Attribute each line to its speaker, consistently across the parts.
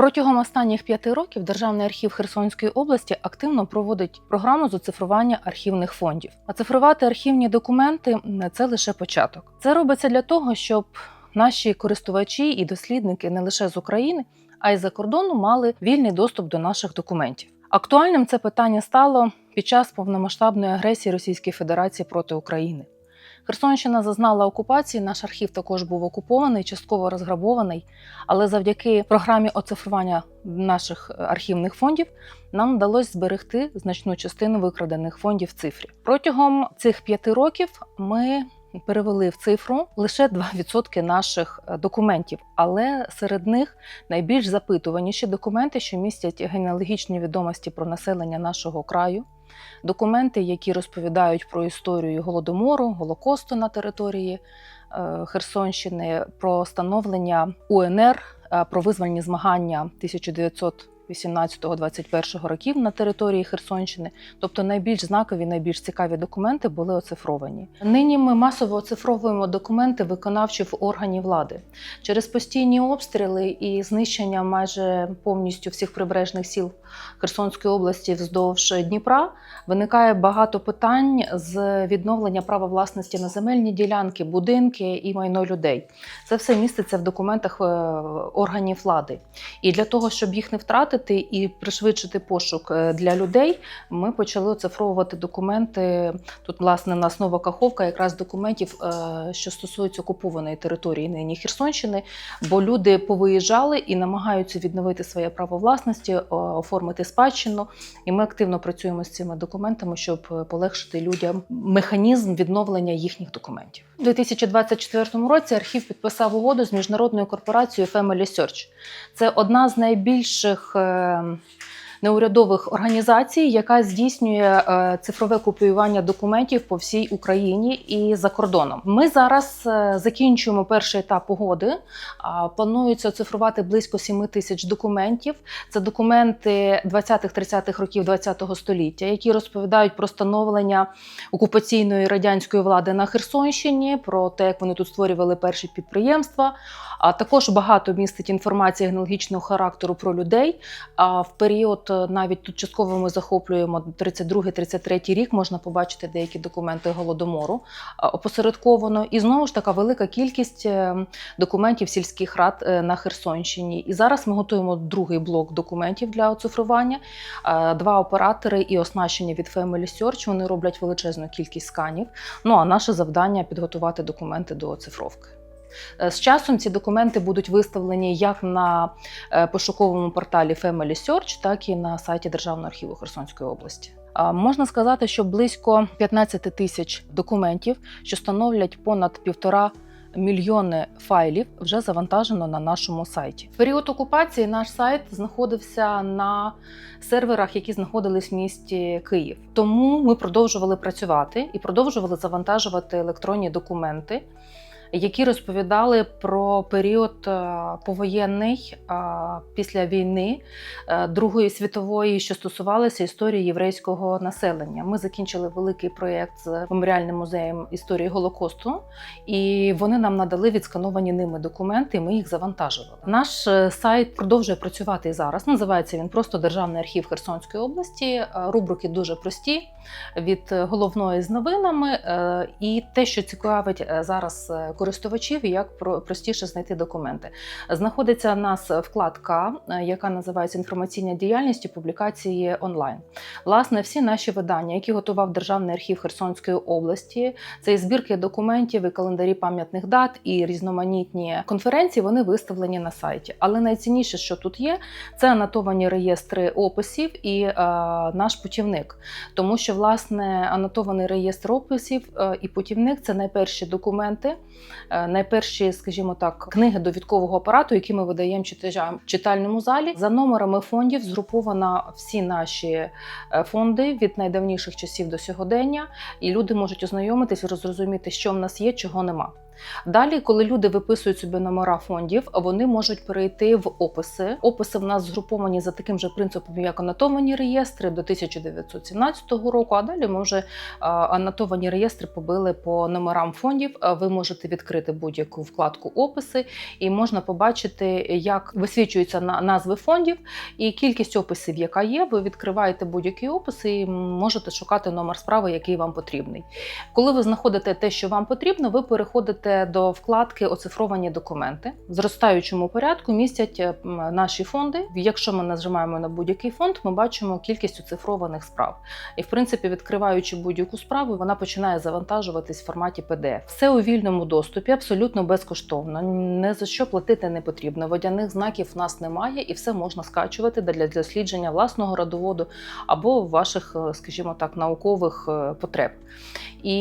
Speaker 1: Протягом останніх п'яти років Державний архів Херсонської області активно проводить програму з оцифрування архівних фондів. Оцифрувати архівні документи це лише початок. Це робиться для того, щоб наші користувачі і дослідники не лише з України, а й за кордону мали вільний доступ до наших документів. Актуальним це питання стало під час повномасштабної агресії Російської Федерації проти України. Херсонщина зазнала окупації, наш архів також був окупований, частково розграбований. Але завдяки програмі оцифрування наших архівних фондів нам вдалося зберегти значну частину викрадених фондів в цифрі. Протягом цих п'яти років ми перевели в цифру лише 2% наших е, документів, але серед них найбільш запитуваніші документи, що містять генеалогічні відомості про населення нашого краю. Документи, які розповідають про історію голодомору, голокосту на території е, Херсонщини, про становлення УНР, е, про визвольні змагання 1918-21 років на території Херсонщини, тобто найбільш знакові, найбільш цікаві документи були оцифровані. Нині ми масово оцифровуємо документи виконавчих органів влади через постійні обстріли і знищення майже повністю всіх прибережних сіл Херсонської області вздовж Дніпра. Виникає багато питань з відновлення права власності на земельні ділянки, будинки і майно людей. Це все міститься в документах е, органів влади. І для того, щоб їх не втратити і пришвидшити пошук е, для людей, ми почали оцифровувати документи. Тут, власне, в нас нова каховка, якраз документів, е, що стосуються окупованої території нині Херсонщини, бо люди повиїжджали і намагаються відновити своє право власності, оформити спадщину. І ми активно працюємо з цими документами, щоб е, полегшити людям механізм відновлення їхніх документів. У 2024 році архів підписав угоду з міжнародною корпорацією Family Search. Це одна з найбільших Um. Неурядових організацій, яка здійснює е, цифрове копіювання документів по всій Україні і за кордоном. Ми зараз е, закінчуємо перший етап угоди. Планується оцифрувати близько 7 тисяч документів. Це документи 20-30-х років ХХ століття, які розповідають про становлення окупаційної радянської влади на Херсонщині, про те, як вони тут створювали перші підприємства. А також багато містить інформації генеалогічного характеру про людей. В період навіть тут частково ми захоплюємо 32-33 рік. Можна побачити деякі документи голодомору опосередковано. І знову ж така велика кількість е, документів сільських рад е, на Херсонщині. І зараз ми готуємо другий блок документів для оцифрування. Е, Два оператори і оснащення від Family Search. Вони роблять величезну кількість сканів. Ну а наше завдання підготувати документи до оцифровки. Е, З часом ці документи будуть виставлені як на е, пошуковому порталі Family Search, так і на сайті Державного архіву Херсонської області. Можна сказати, що близько 15 тисяч документів, що становлять понад півтора мільйони файлів, вже завантажено на нашому сайті. В період окупації наш сайт знаходився на серверах, які знаходились в місті Київ. Тому ми продовжували працювати і продовжували завантажувати електронні документи які розповідали про період е, повоєнний е, після війни е, Другої світової, що стосувалося історії єврейського населення. Ми закінчили великий проєкт з меморіальним музеєм історії Голокосту, і вони нам надали відскановані ними документи. і Ми їх завантажували. Наш сайт продовжує працювати і зараз. Називається він просто Державний архів Херсонської області. Рубрики дуже прості від головної з новинами, і те, що цікавить зараз користувачів, і як про- простіше знайти документи. Знаходиться в нас вкладка, е, яка називається інформаційна діяльність і публікації онлайн. Власне, всі наші видання, які готував Державний архів Херсонської області, це і збірки документів, і календарі пам'ятних дат, і різноманітні конференції. Вони виставлені на сайті. Але найцінніше, що тут є, це анотовані реєстри описів і е, наш путівник, тому що власне анотований реєстр описів е, і путівник це найперші документи, е, найперші, скажімо так, книги довідкового апарату, які ми видаємо читачам в читальному залі. За номерами фондів згруповано всі наші е, фонди від найдавніших часів до сьогодення, і люди можуть ознайомитись розрозуміти, що в нас є, чого нема. Далі, коли люди виписують собі номера фондів, вони можуть перейти в описи. Описи в нас згруповані за таким же принципом, як анотовані реєстри до 1917 року. А далі ми вже а, анотовані реєстри побили по номерам фондів. Ви можете відкрити будь-яку вкладку описи, і можна побачити, як висвічуються на назви фондів і кількість описів, яка є. Ви відкриваєте будь-які описи і можете шукати номер справи, який вам потрібний. Коли ви знаходите те, що вам потрібно, ви переходите до вкладки Оцифровані документи. В зростаючому порядку містять е, наші фонди. Якщо ми нажимаємо на будь-який фонд, ми бачимо кількість оцифрованих справ. І, в принципі, відкриваючи будь-яку справу, вона починає завантажуватись в форматі PDF. Все у вільному доступі, абсолютно безкоштовно. Не за що платити не потрібно. Водяних знаків в нас немає, і все можна скачувати для дослідження власного родоводу або ваших, е, скажімо так, наукових е, потреб. І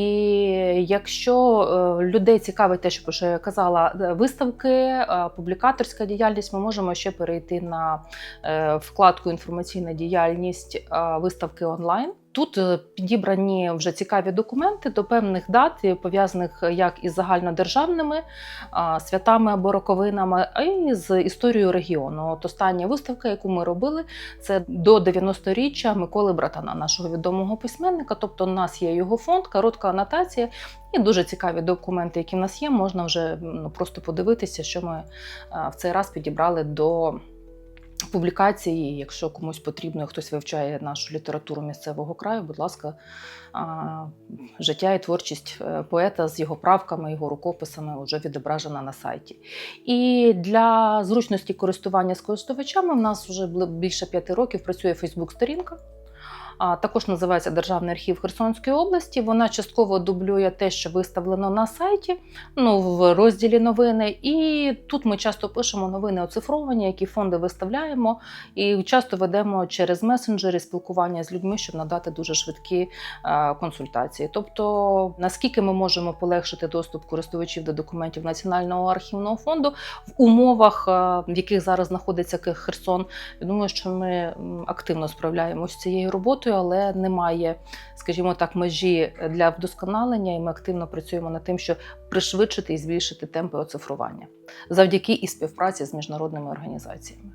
Speaker 1: якщо людей цікавить те, що я казала, е, виставки, е, публікаторська діяльність, ми можемо ще перейти на е, вкладку Інформаційна діяльність виставки онлайн. Тут е, підібрані вже цікаві документи до певних дат, е, пов'язаних як із загальнодержавними святами або роковинами, а й з історією регіону. От остання виставка, яку ми робили, це до 90-річчя Миколи Братана, нашого відомого письменника. Тобто, у нас є його фонд, коротка анотація і дуже цікаві документи, які в нас є. Можна вже ну, просто подивитися, що ми в цей раз підібрали до. Публікації, якщо комусь потрібно, хтось вивчає нашу літературу місцевого краю, будь ласка, життя і творчість е, поета з його правками, його рукописами вже відображена на сайті. І для зручності користування з користувачами в нас вже більше п'яти років працює Фейсбук-сторінка. А також називається Державний архів Херсонської області. Вона частково дублює те, що виставлено на сайті, ну в розділі новини. І тут ми часто пишемо новини оцифровані, які фонди виставляємо, і часто ведемо через месенджери спілкування з людьми, щоб надати дуже швидкі е, консультації. Тобто, наскільки ми можемо полегшити доступ користувачів до документів Національного архівного фонду в умовах, е, в яких зараз знаходиться Херсон, я думаю, що ми активно справляємося з цією роботою, але немає, скажімо так, межі для вдосконалення, і ми активно працюємо над тим, щоб пришвидшити і збільшити темпи оцифрування завдяки і співпраці з міжнародними організаціями.